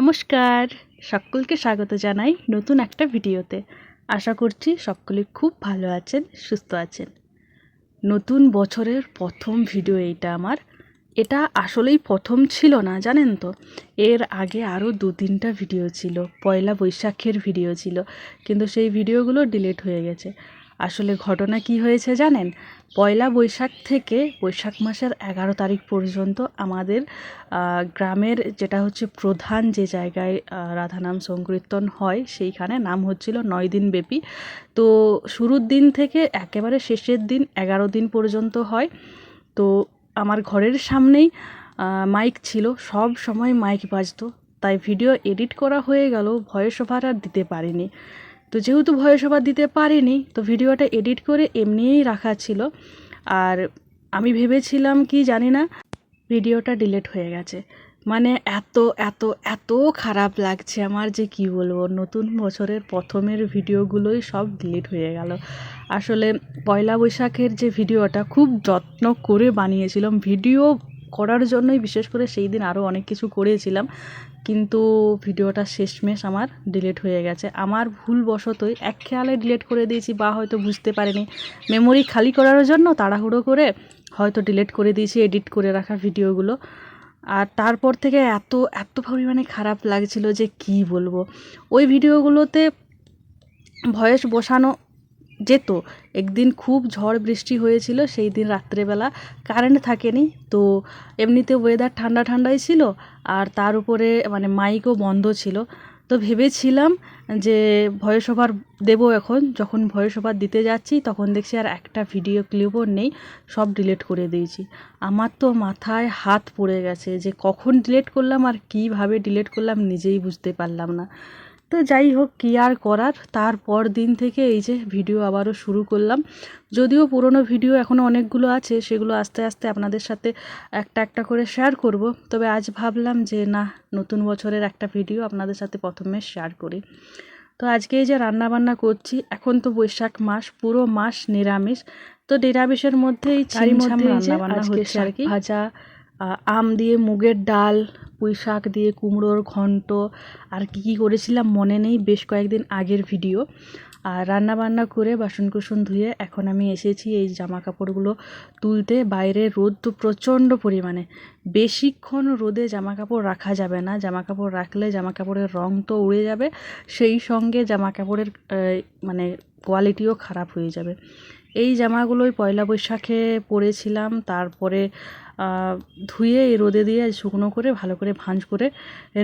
নমস্কার। সকলকে স্বাগত জানাই নতুন একটা ভিডিওতে। আশা করছি সকলে খুব ভালো আছেন, সুস্থ আছেন। নতুন বছরের প্রথম ভিডিও এইটা আমার। এটা আসলেই প্রথম ছিল না, জানেন তো? এর আগে আরও দু তিনটা ভিডিও ছিল, পয়লা বৈশাখের ভিডিও ছিল। কিন্তু সেই ভিডিওগুলো ডিলিট হয়ে গেছে। আসলে ঘটনা কি হয়েছে জানেন? পয়লা বৈশাখ থেকে বৈশাখ মাসের এগারো তারিখ পর্যন্ত আমাদের গ্রামের যেটা হচ্ছে প্রধান যে জায়গায় রাধানাম সংকীর্তন হয় সেইখানে নাম হচ্ছিল নয় দিন ব্যাপী। তো শুরুর দিন থেকে একেবারে শেষের দিন এগারো দিন পর্যন্ত হয়। তো আমার ঘরের সামনেই মাইক ছিল, সব সময় মাইক বাজতো। তাই ভিডিও এডিট করা হয়ে গেল, ভয়েস ওভার আর দিতে পারিনি। তো যেহেতু ভয়েস ওভার দিতে পারিনি, তো ভিডিওটা এডিট করে এমনিই রাখা ছিল। আর আমি ভেবেছিলাম কি জানি না, ভিডিওটা ডিলেট হয়ে গেছে। মানে এত এত এত খারাপ লাগছে আমার যে কি বলব, নতুন বছরের প্রথমের ভিডিওগুলোই সব ডিলিট হয়ে গেল। আসলে পয়লা বৈশাখের যে ভিডিওটা খুব যত্ন করে বানিয়েছিলাম, ভিডিও করার জন্যই বিশেষ করে সেই দিন আরও অনেক কিছু করেছিলাম। কিন্তু ভিডিওটা শেষমেশ আমার ডিলিট হয়ে গেছে। আমার ভুলবশতই এক খেয়ালে ডিলিট করে দিয়েছি বা হয়তো বুঝতে পারিনি। মেমোরি খালি করার জন্য তাড়াহুড়ো করে হয়তো ডিলিট করে দিয়েছি এডিট করে রাখা ভিডিওগুলো। আর তারপর থেকে এত এত পরিমাণে খারাপ লাগছিল যে কি বলব? ওই ভিডিওগুলোতে ভয়েস বসানো যেত। একদিন খুব ঝড় বৃষ্টি হয়েছিল, সেই দিন রাত্রেবেলা কারেন্ট থাকেনি। তো এমনিতে ওয়েদার ঠান্ডা ঠান্ডাই ছিল আর তার উপরে মানে মাইকও বন্ধ ছিল। তো ভেবেছিলাম যে ভয়েস ওভার দেবো এখন। যখন ভয়েস ওভার দিতে যাচ্ছি, তখন দেখছি আর একটা ভিডিও ক্লিপও নেই, সব ডিলিট করে দিয়েছি। আমার তো মাথায় হাত পড়ে গেছে যে কখন ডিলিট করলাম আর কীভাবে ডিলিট করলাম নিজেই বুঝতে পারলাম না। তো যাই হোক কী আর করার? তারপর দিন থেকে এই যে ভিডিও আবারও শুরু করলাম। যদিও পুরনো ভিডিও এখনও অনেকগুলো আছে সেগুলো আস্তে আস্তে আপনাদের সাথে একটা একটা করে শেয়ার করব। তবে আজ ভাবলাম যে না নতুন বছরের একটা ভিডিও আপনাদের সাথে প্রথমে শেয়ার করি। তো আজকে এই যে রান্নাবান্না করছি এখন তো বৈশাখ মাস পুরো মাস নিরামিষ। তো নিরামিষের মধ্যেই তারই মধ্যে রান্না বান্না হচ্ছে আর কি। ভাজা আম দিয়ে মুগের ডাল পুঁই শাক দিয়ে কুমড়োর ঘন্ট, আর কি কি করেছিলাম মনে নেই, বেশ কয়েকদিন আগের ভিডিও। আর রান্না বান্না করে বাসন কুসন ধুয়ে এখন আমি এসেছি এই জামা কাপড়গুলো তুলতে। বাইরে রোদ তো প্রচণ্ড পরিমাণে। বেশিক্ষণ রোদে জামা কাপড় রাখা যাবে না। জামা কাপড় রাখলে জামা কাপড়ের রং তো উড়ে যাবে, সেই সঙ্গে জামা কাপড়ের মানে কোয়ালিটিও খারাপ হয়ে যাবে। এই জামাগুলোই পয়লা বৈশাখে পরেছিলাম। তারপরে ধুয়ে রোদে দিয়ে শুকনো করে, ভালো করে ভাঁজ করে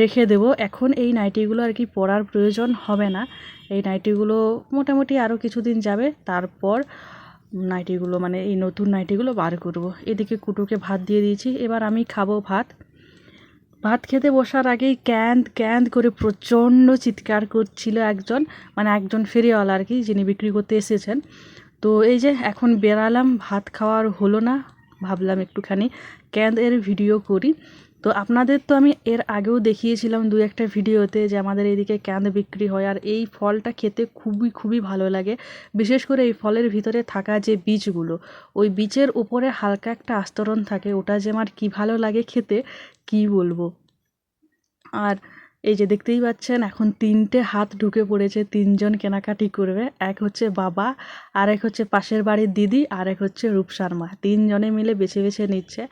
রেখে দেবো। এখন এই নাইটিগুলো আর কি পরার প্রয়োজন হবে না। এই নাইটিগুলো মোটামুটি আরও কিছুদিন যাবে। তারপর নাইটিগুলো মানে এই নতুন নাইটিগুলো বার করব। এদিকে কুটুকে ভাত দিয়ে দিয়েছি। এবার আমি খাব ভাত। ভাত খেতে বসার আগেই ক্যান্দ ক্যান্দ করে প্রচণ্ড চিৎকার করছিল একজন মানে একজন ফেরিওয়ালা আর কি, যিনি বিক্রি করতে এসেছেন। তো এই যে এখন বেরালাম, ভাত খাওয়ার হলো না, ভাবলাম একটুখানি ক্যান্দ এর ভিডিও করি। তো আপনাদের তো আমি এর আগেও দেখিয়েছিলাম দু একটা ভিডিওতে যে আমাদের এদিকে ক্যান্দ বিক্রি হয় আর এই ফলটা খেতে খুবই খুবই ভালো লাগে। বিশেষ করে এই ফলের ভিতরে থাকা যে বীজগুলো, ওই বীজের উপরে হালকা একটা আস্তরণ থাকে, ওটা যে আমার কী ভালো লাগে খেতে, কী বলব? আর এই যে দেখতেই পাচ্ছেন, এখন তিনটে হাত ঢুকে পড়েছে, তিনজন কেনাকাটি করবে। এক হচ্ছে বাবা আর এক হচ্ছে পাশের বাড়ির দিদি আর এক হচ্ছে রূপসার মা তিনজনে মিলে বেছে বেছে নিচ্ছে।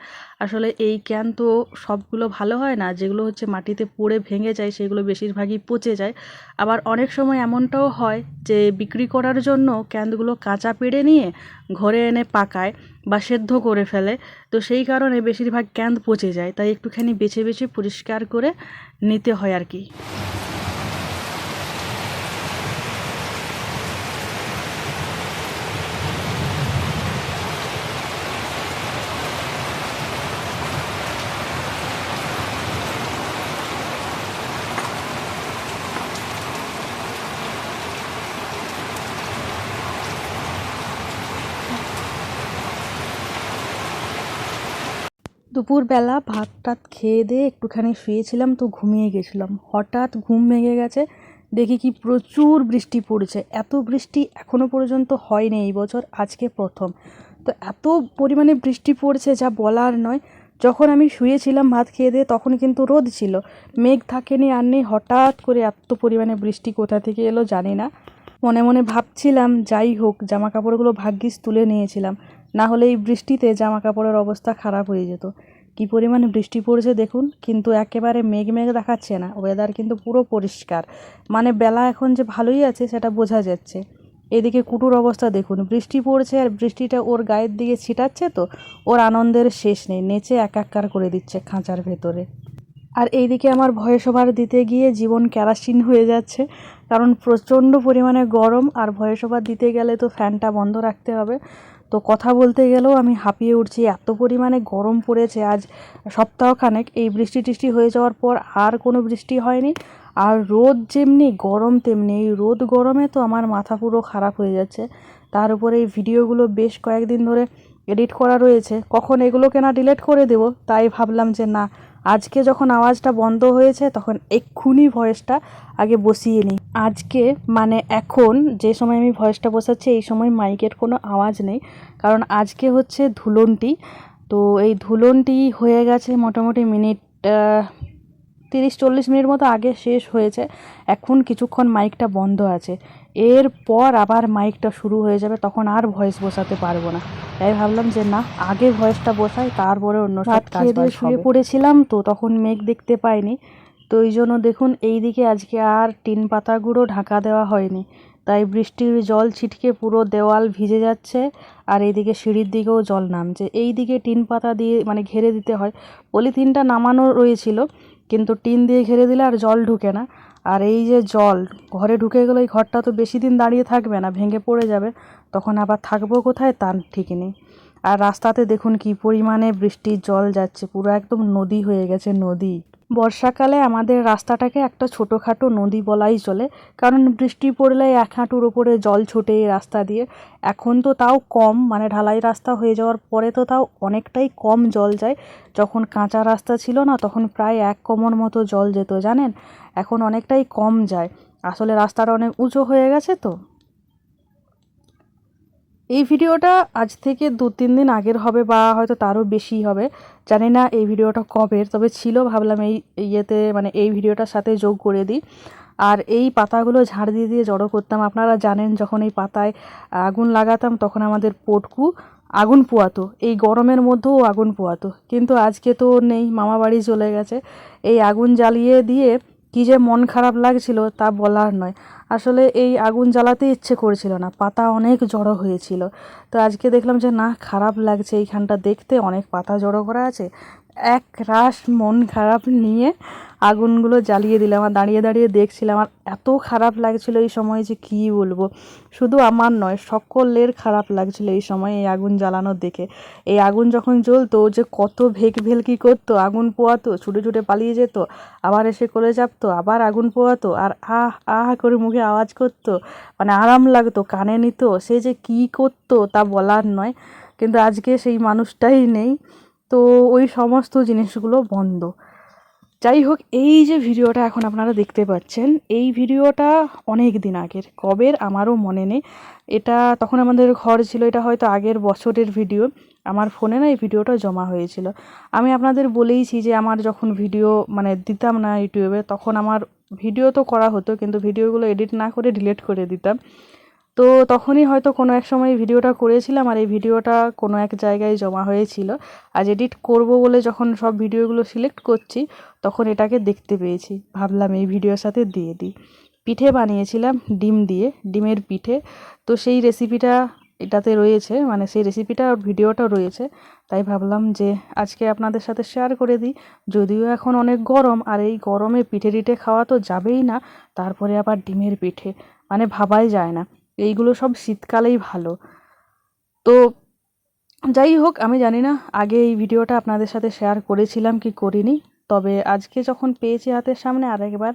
আসলে এই ক্যান তো সবগুলো ভালো হয় না, যেগুলো হচ্ছে মাটিতে পড়ে ভেঙে যায়, সেগুলো বেশিরভাগই পচে যায়। আবার অনেক সময় এমনটাও হয় যে বিক্রি করার জন্য ক্যানগুলো কাঁচা পেড়ে নিয়ে ঘরে এনে পাকায় বা সেদ্ধ করে ফেলে। তো সেই কারণে বেশিরভাগ ক্যান পচে যায়। তাই একটুখানি বেছে বেছে পরিষ্কার করে নিতে হয় আর কি। দুপুরবেলা ভাত টাত খেয়ে দিয়ে একটুখানি শুয়েছিলাম তো ঘুমিয়ে গেছিলাম। হঠাৎ ঘুম ভেঙে গেছে, দেখি কি প্রচুর বৃষ্টি পড়ছে। এত বৃষ্টি এখনও পর্যন্ত হয়নি এই বছর, আজকে প্রথম। তো এত পরিমাণে বৃষ্টি পড়ছে যা বলার নয়। যখন আমি শুয়েছিলাম ভাত খেয়ে দিয়ে, তখন কিন্তু রোদ ছিল। মেঘ থাকেনি আর নেই, হঠাৎ করে এত পরিমাণে বৃষ্টি কোথা থেকে এলো জানি না। মনে মনে ভাবছিলাম, যাই হোক জামা কাপড়গুলো ভাগ্যিস তুলে নিয়েছিলাম। না হলে এই বৃষ্টিতে জামা কাপড়ের অবস্থা খারাপ হয়ে যেত। কী পরিমাণে বৃষ্টি পড়েছে দেখুন, কিন্তু একেবারে মেঘ মেঘ দেখাচ্ছে না ওয়েদার কিন্তু পুরো পরিষ্কার। মানে বেলা এখন যে ভালোই আছে সেটা বোঝা যাচ্ছে। এদিকে কুটুর অবস্থা দেখুন, বৃষ্টি পড়ছে আর বৃষ্টিটা ওর গায়ের দিকে ছিটাচ্ছে তো, ওর আনন্দের শেষ নেই, নেচে একাকার করে দিচ্ছে খাঁচার ভেতরে। আর এইদিকে আমার ভয়েস ওভার দিতে গিয়ে জীবন কেরাসিন হয়ে যাচ্ছে, কারণ প্রচণ্ড পরিমাণে গরম আর ভয়েস ওভার দিতে গেলে তো ফ্যানটা বন্ধ রাখতে হবে। তো কথা বলতে গেলেও আমি হাঁপিয়ে উঠছি। এত পরিমাণে গরম পড়েছে। আজ সপ্তাহখানেক এই বৃষ্টি টিষ্টি হয়ে যাওয়ার পর আর কোনো বৃষ্টি হয়নি। আর রোদ যেমনি, গরম তেমনি। এই রোদ গরমে তো আমার মাথা পুরো খারাপ হয়ে যাচ্ছে। তার উপরে এই ভিডিওগুলো বেশ কয়েকদিন ধরে এডিট করা রয়েছে। কখন এগুলোকে না ডিলিট করে দেবো, তাই ভাবলাম যে না, আজকে যখন আওয়াজটা বন্ধ হয়েছে তখন এক্ষুনি ভয়েসটা আগে বসিয়ে নিই। আজকে মানে এখন যে সময় আমি ভয়েসটা বসাচ্ছি এই সময় মাইকের কোনো আওয়াজ নেই। কারণ আজকে হচ্ছে ধুলনটি তো এই ধুলনটি হয়ে গেছে মোটামুটি মিনিট তিরিশ চল্লিশ মিনিট মতো আগে শেষ হয়েছে। এখন কিছুক্ষণ মাইকটা বন্ধ আছে। এরপর আবার মাইকটা শুরু হয়ে যাবে তখন আর ভয়েস বসাতে পারব না। তাই ভাবলাম যে না আগে ভয়েসটা বসাই তারপরে অন্য সব কাজ শুয়ে পড়েছিলাম তো তখন মেঘ দেখতে পাইনি। তো এই জন্য দেখুন, এই দিকে আজকে আর টিন পাতাগুলো ঢাকা দেওয়া হয়নি। তাই বৃষ্টির জল ছিটকে পুরো দেওয়াল ভিজে যাচ্ছে আর এইদিকে সিঁড়ির দিকেও জল নামছে। এই দিকে টিন পাতা দিয়ে মানে ঘেরে দিতে হয়। পলিথিনটা নামানো রয়েছিল, কিন্তু টিন দিয়ে ঘিরে দিলে আর জল ঢুকে না। আর এই যে জল, ঘরে ঢুকে গেলে এই ঘরটা তো বেশি দিন দাঁড়িয়ে থাকবে না, ভেঙে পড়ে যাবে। তখন আবার থাকব কোথায় তার ঠিক নেই। আর রাস্তাতে দেখুন কি পরিমাণে বৃষ্টির জল যাচ্ছে, পুরো একদম নদী হয়ে গেছে, নদী। বর্ষাকালে আমাদের রাস্তাটাকে একটা ছোটোখাটো নদী বলাই চলে, কারণ বৃষ্টি পড়লে এক হাঁটুর ওপরে জল ছোটে এই রাস্তা দিয়ে। এখন তো তাও কম মানে ঢালাই রাস্তা হয়ে যাওয়ার পরে তো তাও অনেকটাই কম জল যায়। যখন কাঁচা রাস্তা ছিল না, তখন প্রায় এক কোমর মতো জল যেত, জানেন? এখন অনেকটাই কম যায়। আসলে রাস্তাটা অনেক উঁচু হয়ে গেছে তো। এই ভিডিওটা আজ থেকে দু তিন দিন আগের হবে বা হয়তো তারও বেশি হবে। জানি না এই ভিডিওটা কবের তবে ছিল, ভাবলাম এই ইয়েতে মানে এই ভিডিওটার সাথে যোগ করে দিই। আর এই পাতাগুলো ঝাড় দিয়ে দিয়ে জড়ো করতাম। আপনারা জানেন, যখন এই পাতায় আগুন লাগাতাম, তখন আমাদের পটকু আগুন পোয়াতো। এই গরমের মধ্যেও আগুন পোয়াতো। কিন্তু আজকে তো নেই, মামা বাড়ি চলে গেছে। এই আগুন জ্বালিয়ে দিয়ে কী যে মন খারাপ লাগছিল তা বলার নয়। আসলে এই আগুন জ্বালাতে ইচ্ছে করেছিল না, পাতা অনেক জড়ো হয়েছিল। তো আজকে দেখলাম যে, না, খারাপ লাগছে এইখানটা দেখতে, অনেক পাতা জড়ো করা আছে। এক রাশ মন খারাপ নিয়ে আগুনগুলো জ্বালিয়ে দিলাম আর দাঁড়িয়ে দাঁড়িয়ে দেখছিলাম, আর এত খারাপ লাগছিল এই সময় যে কী বলব। শুধু আমার নয়, সকলের খারাপ লাগছিল এই সময় এই আগুন জ্বালানোর দেখে। এই আগুন যখন জ্বলতো, যে কত ভেক ভেলকি করতো, আগুন পোয়াতো, ছুটে ছুটে পালিয়ে যেত, আবার এসে করে চাপতো, আবার আগুন পোয়াতো, আর আহ আহ, করে মুখে আওয়াজ করতো মানে আরাম লাগতো, কানে নিত, সে যে কী করতো তা বলার নয়। কিন্তু আজকে সেই মানুষটাই নেই। তো ওই সমস্ত জিনিসগুলো বন্ধ। যাই হোক এই যে ভিডিওটা এখন আপনারা দেখতে পাচ্ছেন, এই ভিডিওটা অনেক দিন আগের। কবের আমারও মনে নেই। এটা তখন আমাদের ঘর ছিল, এটা হয়তো আগের বছরের ভিডিও। আমার ফোনে না এই ভিডিওটা জমা হয়েছিল। আমি আপনাদের বলেইছি যে আমার যখন ভিডিও মানে দিতাম না ইউটিউবে, তখন আমার ভিডিও তো করা হতো, কিন্তু ভিডিওগুলো এডিট না করে, ডিলিট করে দিতাম। তো তখনই হয়তো কোনো এক সময় ভিডিওটা করেছিলাম আর এই ভিডিওটা কোনো এক জায়গায় জমা হয়েছিল। আজ এডিট করব বলে যখন সব ভিডিওগুলো সিলেক্ট করছি, তখন এটাকে দেখতে পেয়েছি। ভাবলাম এই ভিডিওর সাথে দিয়ে দিই। পিঠে বানিয়েছিলাম ডিম দিয়ে, ডিমের পিঠে। তো সেই রেসিপিটা এটাতে রয়েছে মানে সেই রেসিপিটা ভিডিওটা রয়েছে। তাই ভাবলাম যে আজকে আপনাদের সাথে শেয়ার করে দিই। যদিও এখন অনেক গরম, আর এই গরমে পিঠে টিঠে খাওয়া তো যাবেই না, তারপরে আবার ডিমের পিঠে। মানে ভাবাই যায় না। এইগুলো সব শীতকালেই ভালো। তো যাই হোক, আমি জানি না, আগে এই ভিডিওটা আপনাদের সাথে শেয়ার করেছিলাম কি করিনি, তবে আজকে যখন পেয়েছি হাতের সামনে আরেকবার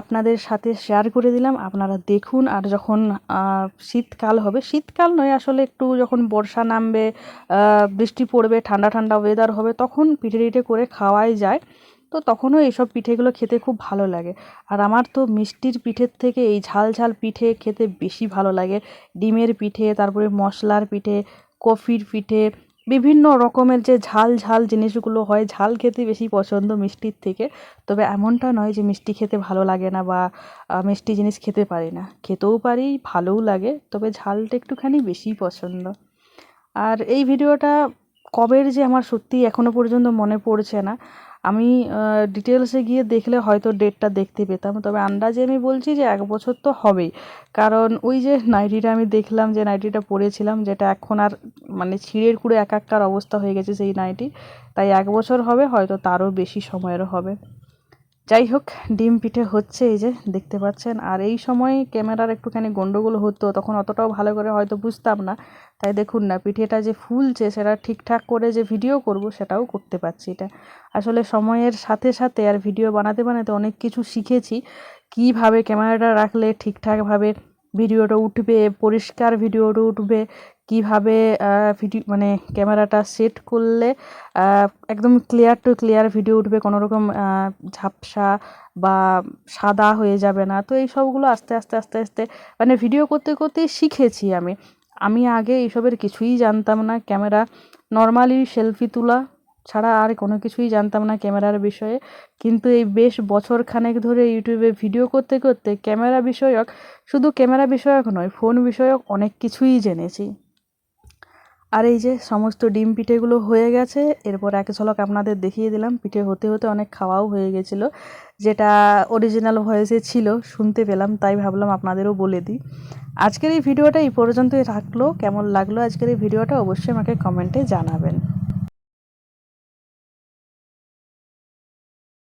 আপনাদের সাথে শেয়ার করে দিলাম, আপনারা দেখুন আর যখন শীতকাল হবে, শীতকাল নয় আসলে একটু যখন বর্ষা নামবে বৃষ্টি পড়বে, ঠান্ডা ঠান্ডা ওয়েদার হবে, তখন পিঠে টিঠে করে খাওয়াই যায়। তো তখনও এইসব পিঠেগুলো খেতে খুব ভালো লাগে। আর আমার তো মিষ্টির পিঠের থেকে এই ঝাল ঝাল পিঠে খেতে বেশি ভালো লাগে। ডিমের পিঠে, তারপরে মশলার পিঠে, কফির পিঠে, বিভিন্ন রকমের যে ঝাল ঝাল জিনিসগুলো হয়, ঝাল খেতে বেশি পছন্দ মিষ্টির থেকে। তবে এমনটা নয় যে মিষ্টি খেতে ভালো লাগে না বা মিষ্টি জিনিস খেতে পারি না। খেতেও পারি, ভালোও লাগে, তবে ঝালটা একটুখানি বেশি পছন্দ। আর এই ভিডিওটা কবের যে আমার সত্যি এখনও পর্যন্ত মনে পড়ছে না। আমি ডিটেলসে গিয়ে দেখলে হয়তো ডেটটা দেখতে পেতাম। তবে আন্দাজে আমি বলছি যে এক বছর তো হবেই। কারণ ওই যে নাইটিটা আমি দেখলাম, যে নাইটিটা পরেছিলাম যেটা এখন আর মানে ছিঁড়ের কুড়ে একাকার অবস্থা হয়ে গেছে সেই নাইটি তাই এক বছর হবে, হয়তো তারও বেশি সময়েরও হবে। যাই হোক ডিম পিঠে হচ্ছে এই যে, দেখতে পাচ্ছেন। আর এই সময় ক্যামেরার একটুখানি গন্ডগোল হতো, তখন অতটাও ভালো করে হয়তো বুঝতাম না। তাই দেখুন না, পিঠেটা যে ফুলছে, সেটা ঠিকঠাক করে যে ভিডিও করব, সেটাও করতে পারছি এটা। আসলে সময়ের সাথে সাথে আর ভিডিও বানাতে বানাতে অনেক কিছু শিখেছি। কীভাবে ক্যামেরাটা রাখলে ঠিকঠাকভাবে ভিডিওটা উঠবে, পরিষ্কার ভিডিওটা উঠবে কীভাবে ভিডিও মানে ক্যামেরাটা সেট করলে একদম ক্লিয়ার টু ক্লিয়ার ভিডিও উঠবে কোনো রকম ঝাপসা বা সাদা হয়ে যাবে না। তো এই সবগুলো আস্তে আস্তে আস্তে আস্তে মানে ভিডিও করতে করতেই শিখেছি আমি। আমি আগে এইসবের কিছুই জানতাম না। ক্যামেরা নর্মালি সেলফি তোলা ছাড়া আর কোনো কিছুই জানতাম না ক্যামেরার বিষয়ে। কিন্তু এই বেশ বছর খানেক ধরে ইউটিউবে ভিডিও করতে করতে ক্যামেরা বিষয়ক, শুধু ক্যামেরা বিষয়ক নয় ফোন বিষয়ক অনেক কিছুই জেনেছি। আর এই যে সমস্ত ডিম পিঠেগুলো হয়ে গেছে, এরপর এক ঝলক আপনাদের দেখিয়ে দিলাম। পিঠে হতে হতে অনেক খাওয়াও হয়ে গেছিল। যেটা অরিজিনাল ভয়েসে ছিল, শুনতে পেলাম, তাই ভাবলাম আপনাদেরও বলে দিই। আজকের এই ভিডিওটা এই পর্যন্তই রাখল। কেমন লাগল আজকের এই ভিডিওটা অবশ্যই আমাকে কমেন্টে জানাবেন।